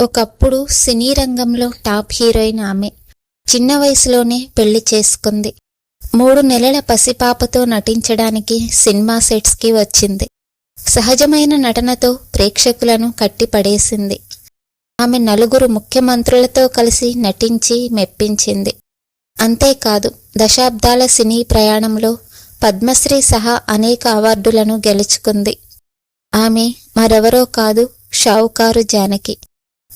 ఒకప్పుడు సినీ రంగంలో top heroine ఆమె చిన్న వయసులోనే పెళ్ళి చేసుకుంది. మూడు నెలల పసిపాపతో నటించడానికి సినిమా సెట్స్కి వచ్చింది. సహజమైన నటనతో ప్రేక్షకులను కట్టిపడేసింది. ఆమె నలుగురు ముఖ్యమంత్రులతో కలిసి నటించి మెప్పించింది. అంతేకాదు దశాబ్దాల సినీ ప్రయాణంలో పద్మశ్రీ సహా అనేక అవార్డులను గెలుచుకుంది. ఆమె మరెవరో కాదు షావుకారు జానకి.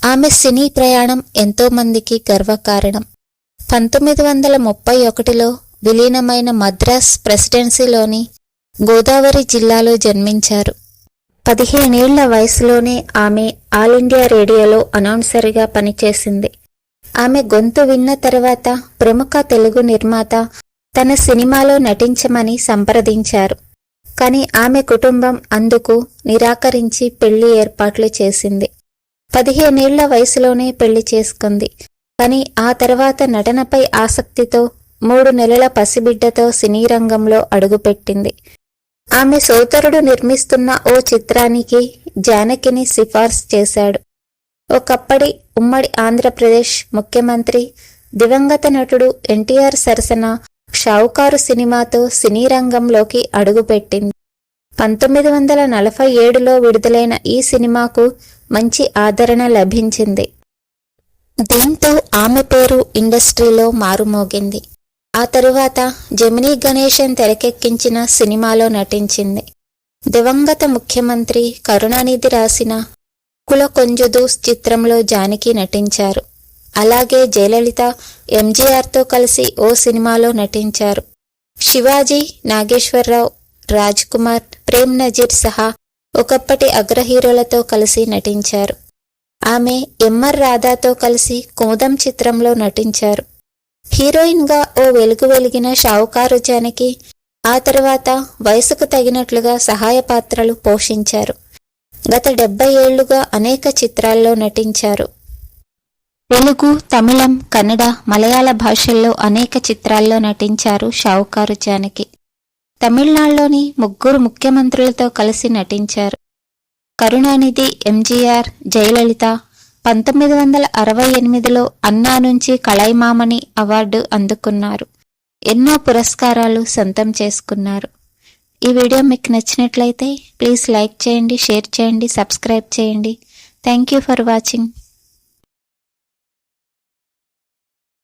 ఆమె సినీ ప్రయాణం ఎంతోమందికి గర్వకారణం. పంతొమ్మిది వందల ముప్పై ఒకటిలో విలీనమైన మద్రాస్ ప్రెసిడెన్సీలోని గోదావరి జిల్లాలో జన్మించారు. పదిహేనేళ్ళ వయసులోనే ఆమె ఆల్ ఇండియా రేడియోలో అనౌన్సర్గా పనిచేసింది. ఆమె గొంతు విన్న తర్వాత ప్రముఖ తెలుగు నిర్మాత తన సినిమాలో నటించమని సంప్రదించారు. కానీ ఆమె కుటుంబం అందుకు నిరాకరించి పెళ్ళి ఏర్పాట్లు చేసింది. పదిహేనేళ్ళ వయసులోనే పెళ్ళి చేసుకుంది. కానీ ఆ తర్వాత నటనపై ఆసక్తితో మూడు నెలల పసిబిడ్డతో సినీ రంగంలో అడుగుపెట్టింది. ఆమె సోదరుడు నిర్మిస్తున్న ఓ చిత్రానికి జానకిని సిఫార్సు చేశాడు. ఒకప్పటి ఉమ్మడి ఆంధ్రప్రదేశ్ ముఖ్యమంత్రి దివంగత నటుడు ఎన్టీఆర్ సరసన షావుకారు సినిమాతో సినీ రంగంలోకి అడుగుపెట్టింది. పంతొమ్మిది వందల నలభై ఏడులో విడుదలైన ఈ సినిమాకు మంచి ఆదరణ లభించింది. దీంతో ఆమె పేరు ఇండస్ట్రీలో మారుమోగింది. ఆ తరువాత జమినీ గణేశన్ తెరకెక్కించిన సినిమాలో నటించింది. దివంగత ముఖ్యమంత్రి కరుణానిధి రాసిన కుల చిత్రంలో జానకి నటించారు. అలాగే జయలలిత ఎంజీఆర్తో కలిసి ఓ సినిమాలో నటించారు. శివాజీ నాగేశ్వరరావు రాజ్ కుమార్ ప్రేమ్ నజీర్ సహా ఒకప్పటి అగ్ర హీరోలతో కలిసి నటించారు. ఆమె ఎంఆర్ రాధాతో కలిసి కుముదం చిత్రంలో నటించారు. హీరోయిన్గా ఓ వెలుగు వెలిగిన షావుకారు జానకి ఆ తర్వాత వయసుకు తగినట్లుగా సహాయ పాత్రలు పోషించారు. గత డెబ్బై ఏళ్ళుగా అనేక చిత్రాల్లో నటించారు. తెలుగు తమిళం కన్నడ మలయాళ భాషల్లో అనేక చిత్రాల్లో నటించారు షావుకారు జానకి. తమిళనాడులోని ముగ్గురు ముఖ్యమంత్రులతో కలిసి నటించారు. కరుణానిధి ఎంజీఆర్ జయలలిత పంతొమ్మిది వందల అరవై ఎనిమిదిలో అన్నా నుంచి కళైమామణి అవార్డు అందుకున్నారు. ఎన్నో పురస్కారాలు సొంతం చేసుకున్నారు. ఈ వీడియో మీకు నచ్చినట్లయితే ప్లీజ్ లైక్ చేయండి షేర్ చేయండి సబ్స్క్రైబ్ చేయండి. Thank you for watching.